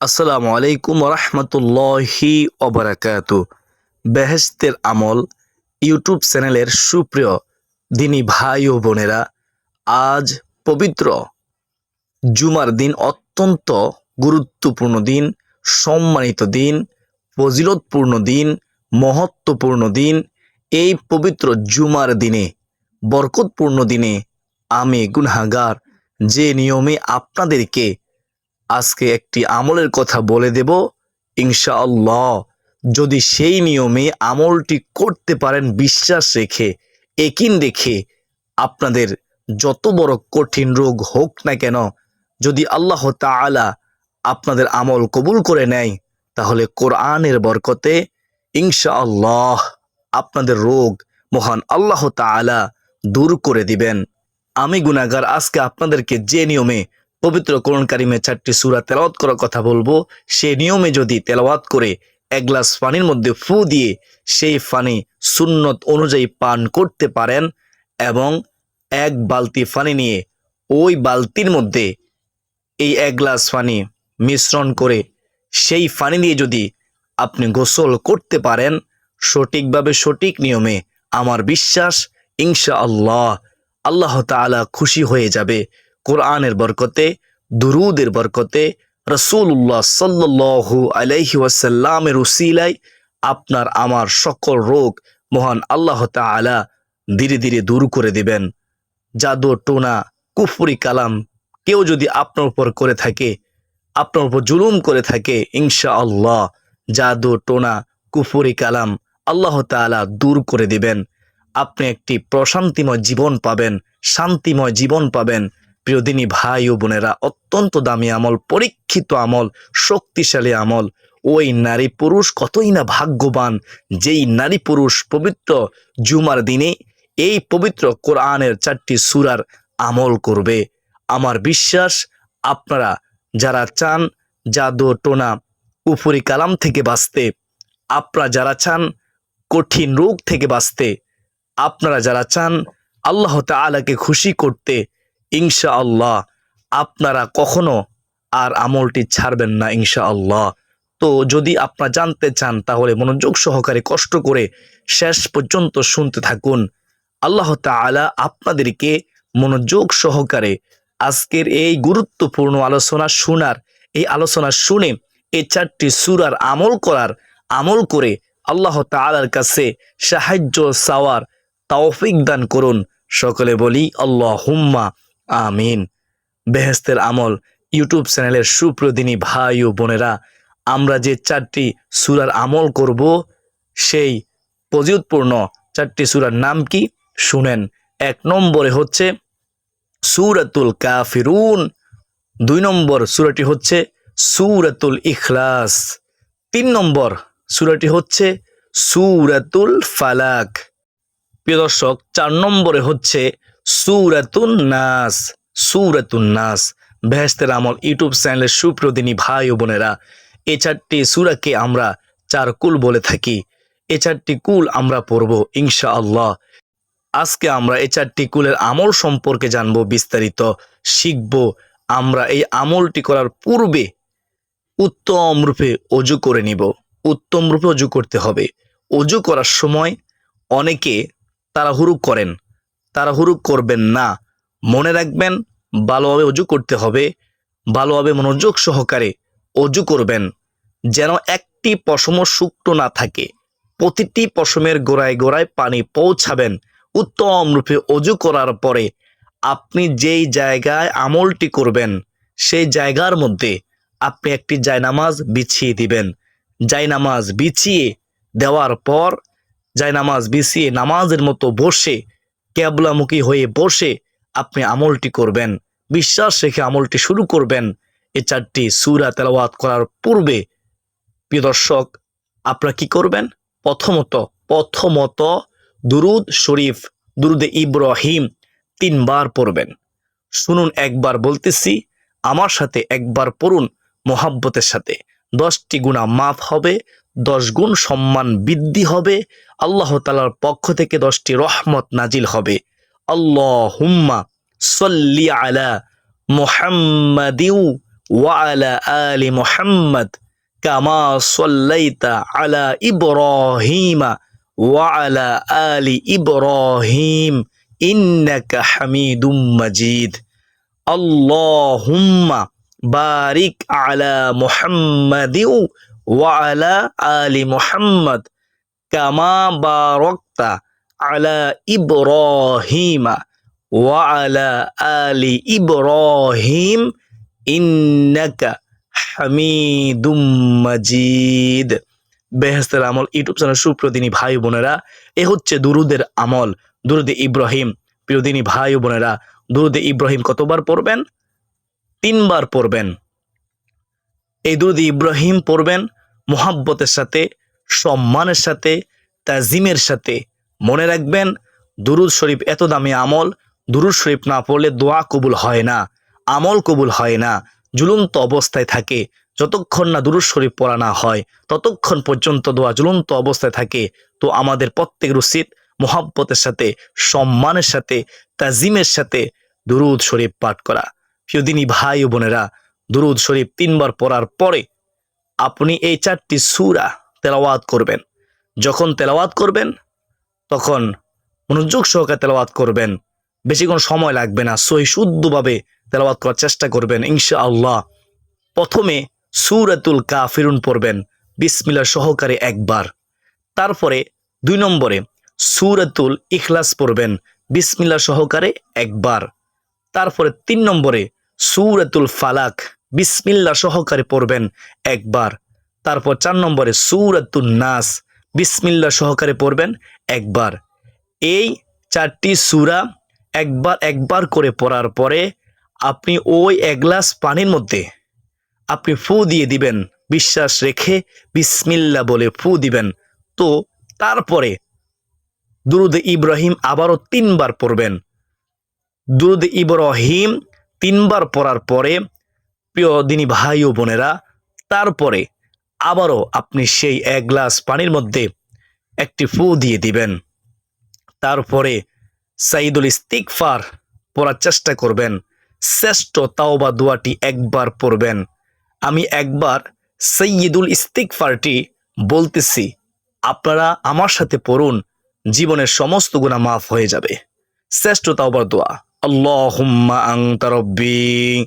আসসালামু আলাইকুম রহমতুল্লাহি ওবরাকাতু। বেহেস্তের আমল ইউটিউব চ্যানেলের সুপ্রিয় দিনী ভাই ও বোনেরা, আজ পবিত্র জুমার দিন, অত্যন্ত গুরুত্বপূর্ণ দিন, সম্মানিত দিন, ফজিলতপূর্ণ দিন, মহত্বপূর্ণ দিন। এই পবিত্র জুমার দিনে, বরকতপূর্ণ দিনে আমি গুনহাগার যে নিয়মে আপনাদেরকে আজকে একটি আমলের কথা বলে দেব, ইনশাআল্লাহ। যদি সেই নিয়মে আমলটি করতে পারেন, বিশ্বাস রেখে, একিন রেখে, আপনাদের যত বড় কঠিন রোগ হোক না কেন, যদি আল্লাহ তাআলা আপনাদের আমল কবুল করে নেয়, তাহলে কোরআনের বরকতে, ইনশাআল্লাহ আপনাদের রোগ মহান আল্লাহ তাআলা দূর করে দিবেন। আমি গুনাগার আজকে আপনাদেরকে যে নিয়মে পবিত্র কোরআন কারিমে চারটি সূরা তেলাওয়াত করার কথা বলব। সেই নিয়মে যদি তেলাওয়াত করে, এক গ্লাস পানির মধ্যে ফু দিয়ে সেই পানি সুন্নত অনুযায়ী পান করতে পারেন এবং এক বালতি পানি নিয়ে ওই বালতির মধ্যে এই এক গ্লাস পানি মিশ্রণ করে সেই পানি দিয়ে যদি আপনি গোসল করতে পারেন, সঠিকভাবে সঠিক নিয়মে আমার বিশ্বাস ইনশা আল্লাহ আল্লাহ তাআলা খুশি হয়ে যাবে। কোরআনের বরকতে, দুরুদের বরকতে রসুল্লাহ সাল্লু আলাইহি ওয়াসাল্লামের উসিলাই আপনার আমার সকল রোগ মহান আল্লাহ তাআলা ধীরে ধীরে দূর করে দিবেন। জাদু, টোনা, কুফুরি, কালাম কেউ যদি আপনার উপর করে থাকে, আপনার উপর জুলুম করে থাকে ইনশা আল্লাহ জাদু, টোনা, কুফুরি, কালাম আল্লাহ তাআলা দূর করে দিবেন। আপনি একটি প্রশান্তিময় জীবন পাবেন, শান্তিময় জীবন পাবেন। প্রিয়দিনী ভাই ও বোনেরা, অত্যন্ত দামি আমল, পরীক্ষিত আমল, শক্তিশালী আমল। ওই নারী পুরুষ কতই না ভাগ্যবান, যেই নারী পুরুষ পবিত্র জুমার দিনে এই পবিত্র কোরআনের চারটি সুরার আমল করবে। আমার বিশ্বাস, আপনারা যারা চান জাদু টোনা, উপরি কালাম থেকে বাঁচতে, আপনারা যারা চান কঠিন রোগ থেকে বাঁচতে, আপনারা যারা চান আল্লাহ তাআলাকে খুশি করতে ইনশা আল্লাহ আপনারা কখনো আর আমলটি ছাড়বেন না ইনশা আল্লাহ তো যদি আপনারা জানতে চান, তাহলে মনোযোগ সহকারে কষ্ট করে শেষ পর্যন্ত শুনতে থাকুন। আল্লাহ তাআলা আপনাদেরকে মনোযোগ সহকারে আজকের এই গুরুত্বপূর্ণ আলোচনা শোনার, এই আলোচনা শুনে এই চারটি সুরার আমল করার আমল করে আল্লাহ তাআলার কাছে সাহায্য চাওয়ার তৌফিক দান করুন। সকলে বলি আল্লাহ হুম্মা আমিন। বেহেস্তের আমল ইউটিউব চ্যানেলের সুপ্রদিনী ভাই ও বোনেরা, আমরা যে চারটি সুরার আমল করব, সেই পজিউৎপূর্ণ চারটি সুরার নাম কি? শুনেন। এক নম্বরে হচ্ছে সুরাতুল কাফিরুন। দুই নম্বর সুরাটি হচ্ছে সুরাতুল ইখলাস। তিন নম্বর সুরাটি হচ্ছে সুরাতুল ফালাক। প্রিয় দর্শক, চার নম্বরে হচ্ছে সুরাতুন নাস সুরাতুন নাস আমল ইউটিউব চ্যানেলের সুপ্রদিনী ভাই ও বোনেরা এই চারটি সুরাকে আমরা চার কুল বলে থাকি। এ চারটি কুল আমরা পড়ব ইনশা আল্লাহ আজকে আমরা এই চারটি কুলের আমল সম্পর্কে জানব, বিস্তারিত শিখব। আমরা এই আমলটি করার পূর্বে উত্তম রূপে অজু করে নিব। উত্তম রূপে অজু করতে হবে। অজু করার সময় অনেকে তাড়াহুড়ো করেন। তাড়াহুড়ো করবেন না। মনে রাখবেন, ভালোভাবে অজু করতে হবে। ভালোভাবে মনোযোগ সহকারে অজু করবেন। যেন একটি পশম শুকনো না থাকে। প্রতিটি পশমের গোড়ায় গোড়ায় পানি পৌঁছাবেন। উত্তম রূপে অজু করার পরে আপনি যেই জায়গায় আমলটি করবেন, সেই জায়গার মধ্যে আপনি একটি জায়নামাজ বিছিয়ে দিবেন। জায়নামাজ বিছিয়ে দেওয়ার পর, জায়নামাজ বিছিয়ে নামাজের মতো বসে ক্যাবলামুখী হয়ে বসে আপনি আমলটি করবেন, বিশ্বাস রেখে আমলটি শুরু করবেন। এ চারটি সুরা তেলাওয়াত করার পূর্বে প্রিয় দর্শক, আপনারা কি করবেন? প্রথমত প্রথমত দুরুদ শরীফ, দুরুদে ইব্রাহিম তিনবার পড়বেন। শুনুন, একবার বলতেছি, আমার সাথে একবার পড়ুন মোহাব্বতের সাথে। দশটি গুণা মাফ হবে দশ গুণ সম্মান বৃদ্ধি হবে। আল্লাহ তালার পক্ষ থেকে দশটি রহমত নাজিল হবে। আল্লাহ হুম্মা সল্লি আলা মোহাম্মদিউ ওয়ালা আলি মোহাম্মদ কামা সল্লাইতা আলা ইব্রাহিমা ওয়ালা আলি ইব্রাহিম ইন্নাকা হামিদুম মজিদ। আল্লাহুম্মা বারিক আলা মুহাম্মাদিউ ওয়ালা আলী মোহাম্মদ কামা বারকতা আলা ইব্রাহিমা ওয়ালা আলী ইব্রাহিম ইন্নাকা হামিদুম মজিদ। বেহেস্তের আমল ইউটিউব চ্যানেল সুপ্রদিনী ভাই বোনেরা, এ হচ্ছে দুরুদের আমল, দুরুদে ইব্রাহিম। প্রিয়দিনী ভাই বোনেরা, দুরুদে ইব্রাহিম কতবার পড়বেন? তিনবার পড়বেন। এই দুরুদে ইব্রাহিম পড়বেন মোহাব্বতের সাথে, সম্মানের সাথে, তাজিমের সাথে। মনে রাখবেন, দুরুদ শরীফ এত দামি আমল, দুরুদ শরীফ না পড়লে দোয়া কবুল হয় না, আমল কবুল হয় না, ঝুলন্ত অবস্থায় থাকে। যতক্ষণ না দুরুদ শরীফ পড়া না হয়, ততক্ষণ পর্যন্ত দোয়া ঝুলন্ত অবস্থায় থাকে। তো আমাদের প্রত্যেক উচিত মোহাব্বতের সাথে, সম্মানের সাথে, তাজিমের সাথে দুরুদ শরীফ পাঠ করা। প্রিয়দিনী ভাই ও বোনেরা, দুরুদ শরীফ তিনবার পড়ার পরে আপনি এই চারটি সুরা তেলাওয়াত করবেন। যখন তেলাওয়াত করবেন, তখন মনোযোগ সহকারে তেলাওয়াত করবেন। বেশি কোনো সময় লাগবে না, সহি শুদ্ধভাবে তেলাওয়াত করার চেষ্টা করবেন ইনশা আল্লাহ প্রথমে সুরাতুল কাফিরুন পড়বেন বিসমিল্লা সহকারে একবার। তারপরে দুই নম্বরে সুরাতুল ইখলাস পড়বেন বিসমিল্লা সহকারে একবার। তারপরে তিন নম্বরে সুরাতুল ফালাক বিসমিল্লা সহকারে পড়বেন একবার। তারপর চার নম্বরে সুরাতুল নাস বিসমিল্লা সহকারে পড়বেন একবার। এই চারটি সুরা একবার একবার করে পড়ার পরে আপনি ওই এক গ্লাস পানির মধ্যে আপনি ফু দিয়ে দিবেন, বিশ্বাস রেখে বিসমিল্লা বলে ফু দিবেন। তো তারপরে দুরুদ ইব্রাহিম আবারও তিনবার পড়বেন। দুরুদ ইব্রাহিম তিনবার পড়ার পরে প্রিয় দিনী ভাই ও বোনেরা, তারপরে আবারও আপনি সেই এক গ্লাস পানির মধ্যে একটি ফু দিয়ে দিবেন। তারপরে সাইদুল ইস্তিকফার পড়ার চেষ্টা করবেন। শ্রেষ্ঠ তাওবা দোয়াটি একবার পড়বেন। আমি একবার সৈয়দুল ইস্তিকফারটি বলতেছি, আপনারা আমার সাথে পড়ুন, জীবনের সমস্ত গুণা মাফ হয়ে যাবে। শ্রেষ্ঠ তাওবার দোয়া, আল্লাহুম্মা আনতা রব্বি।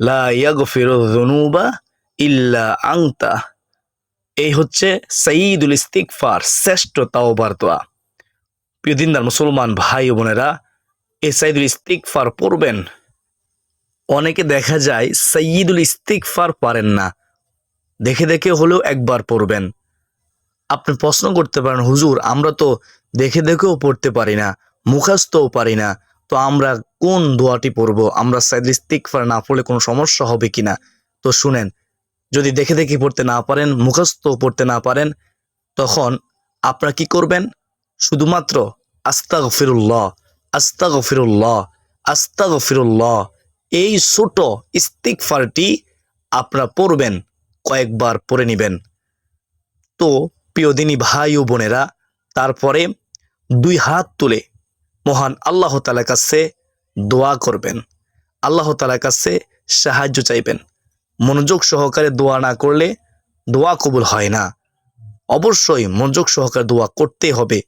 লা ইয়াগফিরু যুনুবা ইল্লা আংতা এই হচ্ছে সঈদুল ইস্তিকফার শ্রেষ্ঠ তাওবার দোয়া। প্রিয় দিনদার মুসলমান ভাই বোনেরা, এই সঈদুল ইস্তিকফার পড়বেন। অনেকে দেখা যায় সঈদুল ইস্তিকফার পারেন না। দেখে দেখে হলেও একবার পড়বেন। আপনি প্রশ্ন করতে পারেন, হুজুর, আমরা তো দেখে দেখেও পড়তে পারি না মুখাস্তও পারি না। তো আমরা কোন দোয়াটি পড়ব? আমরা সাইদুল ইস্তিকফার না পড়লে কোনো সমস্যা হবে কিনা? তো শুনেন, যদি দেখে দেখে পড়তে না পারেন, মুখস্থ পড়তে না পারেন, তখন আপনারা কি করবেন? শুধুমাত্র আস্তাগ ফিরুল্লাহ আস্তাগ ফিরুল্লাহ আস্তাগ ফিরুল্লাহ এই ছোট ইস্তিকফারটি আপনারা পড়বেন, কয়েকবার পড়ে নেবেন। তো প্রিয় দিনী ভাই ও বোনেরা, তারপরে দুই হাত তুলে মহান আল্লাহ তালার কাছে দোয়া করবেন। আল্লাহ তালার কাছে সাহায্য চাইবেন। মনোযোগ সহকারে দোয়া না করলে দোয়া কবুল হয় না। অবশ্যই মনোযোগ সহকারে দোয়া করতেই হবে।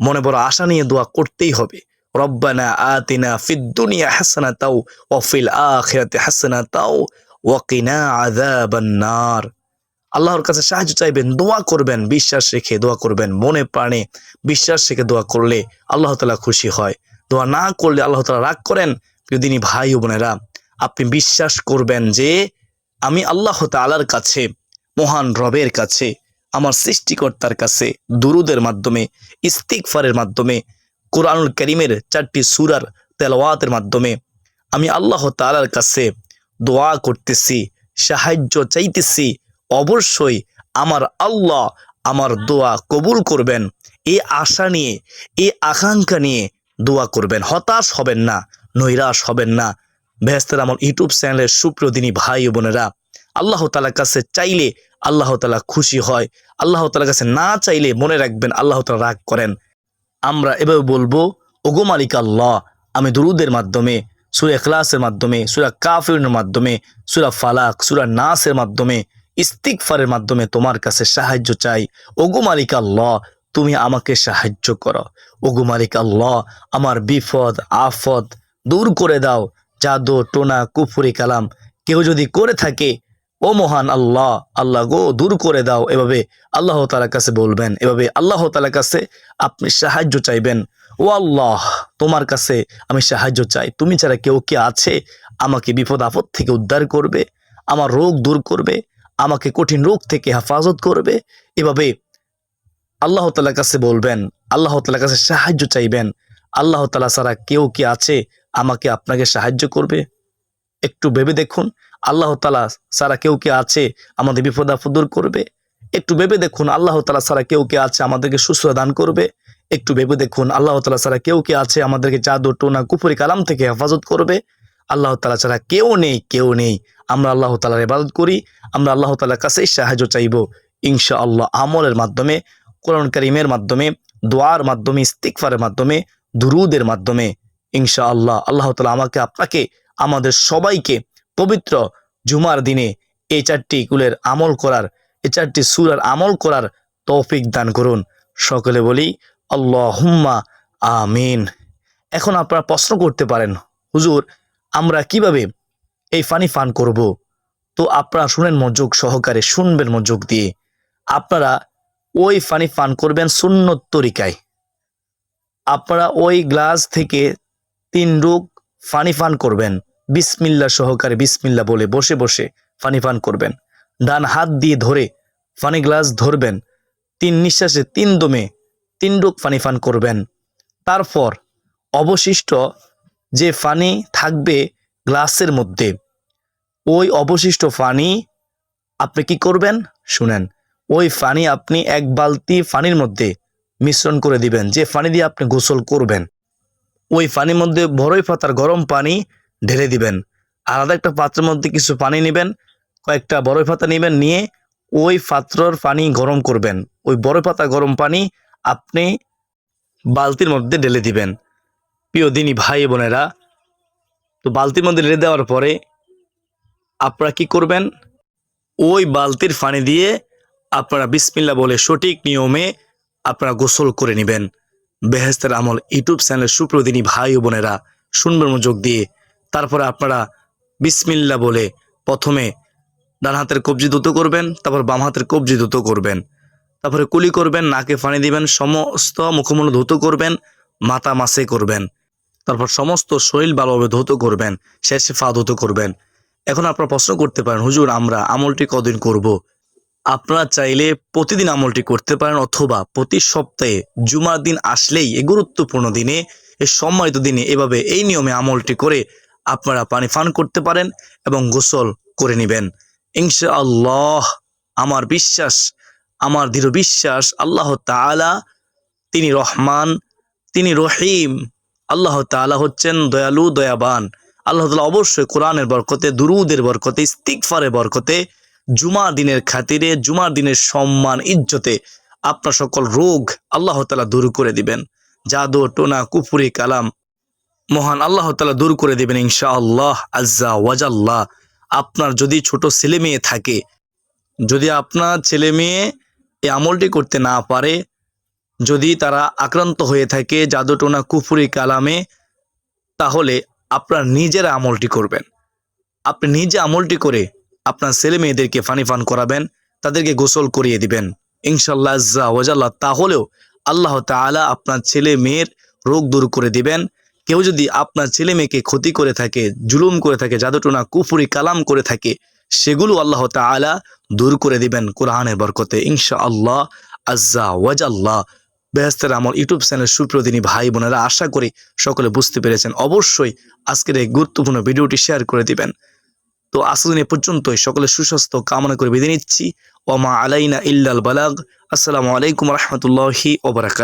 মনে বড় আশা নিয়ে দোয়া করতেই হবে। রব্বানা আতিনা ফিদ দুনিয়া হাসানা তাও ওয়াফিল আখিরাতে হাসানা তাও ওয়াকিনা আযাবান নার। আল্লাহর কাছে সাহায্য চাইবেন, দোয়া করবেন, বিশ্বাস রেখে দোয়া করবেন, মনে প্রাণে বিশ্বাস রেখে দোয়া করলে আল্লাহ তালা খুশি হয়। দোয়া না করলে আল্লাহ তালা রাগ করেন। প্রিয়দিনী ভাই ও বোনেরা, আপনি বিশ্বাস করবেন যে আমি আল্লাহ তালার কাছে, মহান রবের কাছে, আমার সৃষ্টিকর্তার কাছে, দুরুদের মাধ্যমে ইস্তিকফারের মাধ্যমে, কোরআনুল করিমের চারটি সুরার তেলাওয়াতের মাধ্যমে আমি আল্লাহ তালার কাছে দোয়া করতেছি, সাহায্য চাইতেছি অবশ্যই আমার আল্লাহ আমার দোয়া কবুল করবেন। এই আশা নিয়ে, এই আকাঙ্ক্ষা নিয়ে দোয়া করবেন। হতাশ হবেন না, নৈরাশ হবেন না। বেহেস্তের আমার ইউটিউব চ্যানেলের সুপ্রদিনী ভাই বোনেরা, আল্লাহ তালার কাছে চাইলে আল্লাহ তালা খুশি হয়। আল্লাহ তালার কাছে না চাইলে মনে রাখবেন আল্লাহ তালা রাগ করেন। আমরা এভাবে বলব, ওগো মালিক আল্লাহ, আমি দুরুদের মাধ্যমে, সুরা এখলাসের মাধ্যমে, সুরা কাফিরের মাধ্যমে, সুরা ফালাক, সুরা নাসের মাধ্যমে ইস্তিকফারের মাধ্যমে তোমার কাছে সাহায্য চাই। ওগো মালিক আল্লাহ, তুমি আমাকে সাহায্য করো। ওগো মালিক আল্লাহ, আমার বিপদ, আফদ দূর করে দাও। জাদু, টোনা, কুফুরি কালাম কেউ যদি করে থাকে, ও মহান আল্লাহ আল্লাহ গো, দূর করে দাও। এভাবে আল্লাহ তালার কাছে বলবেন, এভাবে আল্লাহ তালার কাছে আপনি সাহায্য চাইবেন। ও আল্লাহ, তোমার কাছে আমি সাহায্য চাই। তুমি ছাড়া কেউ কি আছে? আমাকে বিপদ, আপদ থেকে উদ্ধার করবে, আমার রোগ দূর করবে আমাকে কঠিন রোগ থেকে হেফাজত করবে। এভাবে আল্লাহ তালার কাছে বলবেন, আল্লাহ তালার কাছে সাহায্য চাইবেন। আল্লাহ তালা ছাড়া কেউ কি আছে আমাকে আপনাকে সাহায্য করবে? একটু ভেবে দেখুন, আল্লাহ তালা সারা কেউ কি আছে আমাদের বিপদ দূর করবে? একটু ভেবে দেখুন, আল্লাহ তালা সারা কেউ কি আছে আমাদেরকে সুস্থ দান করবে? একটু ভেবে দেখুন, আল্লাহ তালা সারা কেউ কি আছে আমাদেরকে জাদু, টোনা কুপুরি কালাম থেকে হেফাজত করবে? আল্লাহ তালা ছাড়া কেউ নেই কেউ নেই। আমরা আল্লাহ তালার ইবাদত করি, আমরা আল্লাহ তালার কাছেই সাহায্য চাইব। ইনশা আল্লাহ আমলের মাধ্যমে, কোরআন করিমের মাধ্যমে, দোয়ার মাধ্যমে ইস্তিকফারের মাধ্যমে, দুরুদের মাধ্যমে ইনশা আল্লাহ আল্লাহ তালা আমাকে, আপনাকে, আমাদের সবাইকে পবিত্র জুমার দিনে এই চারটি কুলের আমল করার, এই চারটি সুরার আমল করার তৌফিক দান করুন। সকলে বলি আল্লাহ হুম্মা আমিন। এখন আপনারা প্রশ্ন করতে পারেন, হুজুর আমরা কীভাবে এই ফানি ফান করব? তো আপনারা শুনেন মনোযোগ সহকারে, শুনবেন মনোযোগ দিয়ে। আপনারা ওই ফানি ফান করবেন সুন্নত তরিকায়। আপনারা ওই গ্লাস থেকে তিন রুক ফানি ফান করবেন। বিসমিল্লা সহকারে বিসমিল্লা বলে বসে বসে ফানি ফান করবেন। ডান হাত দিয়ে ধরে ফানি গ্লাস ধরবেন। তিন নিঃশ্বাসে তিন দমে তিন ডুক ফানি ফান করবেন। তারপর অবশিষ্ট যে ফানি থাকবে গ্লাসের মধ্যে। ওই অবশিষ্ট ফানি আপনি কি করবেন? শুনেন, ওই ফানি আপনি এক বালতি ফানির মধ্যে মিশ্রণ করে দিবেন, যে ফানি দিয়ে আপনি গোসল করবেন। ওই পানির মধ্যে বড়ই পাতার গরম পানি ঢেলে দিবেন। আলাদা একটা পাত্রের মধ্যে কিছু পানি নেবেন, কয়েকটা বড়ই পাতা নেবেন, নিয়ে ওই পাত্রর পানি গরম করবেন। ওই বড় পাতা গরম পানি আপনি বালতির মধ্যে ঢেলে দিবেন। প্রিয় দিনী ভাই বোনেরা, তো বালতির মধ্যে ঢেলে দেওয়ার পরে আপনারা কি করবেন? ওই বালতির পানি দিয়ে আপনারা বিসমিল্লা বলে সঠিক নিয়মে আপনারা গোসল করে নেবেন। বেহেস্তের আমল ইউটিউব চ্যানেলের সুপ্রদিনী ভাই ও বোনেরা শুনবেন মনোযোগ দিয়ে। তারপরে আপনারা বিসমিল্লা বলে প্রথমে ডান হাতের কবজি দ্রুত করবেন, তারপর বাম হাতের কবজি দ্রুত করবেন। তারপরে কুলি করবেন, নাকে পানি দিবেন, সমস্ত মুখমূল ধৌত করবেন, মাথা মাসে করবেন। তারপর সমস্ত শরীর ভালোভাবে ধৌত করবেন, শেষে ফা ধৌত করবেন। এখন আপনারা প্রশ্ন করতে পারেন, হুজুর, আমরা আমলটি কদিন করব। আপনারা চাইলে প্রতিদিন আমলটি করতে পারেন অথবা প্রতি সপ্তাহে জুমার দিন আসলেই এই গুরুত্বপূর্ণ দিনে এই সম্মানিত দিনে এভাবে এই নিয়মে আমলটি করে আপনারা পানি পান করতে পারেন এবং গোসল করে নেবেন। ইনশা আল্লাহ আমার বিশ্বাস, আমার দৃঢ় বিশ্বাস, আল্লাহ তাআলা তিনি রহমান, তিনি রহিম। আল্লাহ তাআলা হচ্ছেন দয়ালু, দয়াবান। আল্লাহ তালা অবশ্যই কোরআনের বরকতে, দুরুদের বরকতে ইস্তিকফারের বরকতে, জুমার দিনের খাতিরে, জুমার দিনের সম্মান, ইজ্জতে আপনার সকল রোগ আল্লাহ তালা দূর করে দিবেন। জাদু, টোনা, কুফুরি, কালাম মহান আল্লাহ তালা দূর করে দিবেন ইনশা আল্লাহ আজ্জা ওয়াজাল্লাহ। আপনার যদি ছোট ছেলে মেয়ে থাকে, যদি আপনার ছেলে মেয়ে এই আমলটি করতে না পারে যদি তারা আক্রান্ত হয়ে থাকে জাদু টোনা কুফুরি কালামে, তাহলে আপনার নিজের আমলটি করবেন। আপনি নিজে আমলটি করে আপনার ছেলে মেয়েদেরকে ফানি ফান করাবেন, তাদেরকে গোসল করিয়ে দিবেন। ইনশাল্লাহ তাহলেও আল্লাহ তাআলা আপনার ছেলে মেয়ের রোগ দূর করে দিবেন। কেউ যদি আপনার ছেলে মেয়েকে ক্ষতি করে থাকে, জুলুম করে থাকে, জাদুটনা কুফুরি কালাম করে থাকে, সেগুলো আল্লাহ তাআলা দূর করে দিবেন কোরআনের বরকতে। ইনশা আল্লাহ আজ্জা ওয়াজাল্লাহ বেহস্তের আমল ইউটিউব চ্যানেল সুপ্রদিনী ভাই বোনেরা আশা করি সকলে বুঝতে পেরেছেন। অবশ্যই আজকের এই গুরুত্বপূর্ণ ভিডিওটি শেয়ার করে দিবেন। তো আসলে এ পর্যন্তই। সকলে সুস্বাস্থ্য কামনা করে বেঁধে নিচ্ছি। ওমা আলাইনা ইল্লাল বালাগ। আসসালামু আলাইকুম রহমতুল্লাহি ওবরাকাত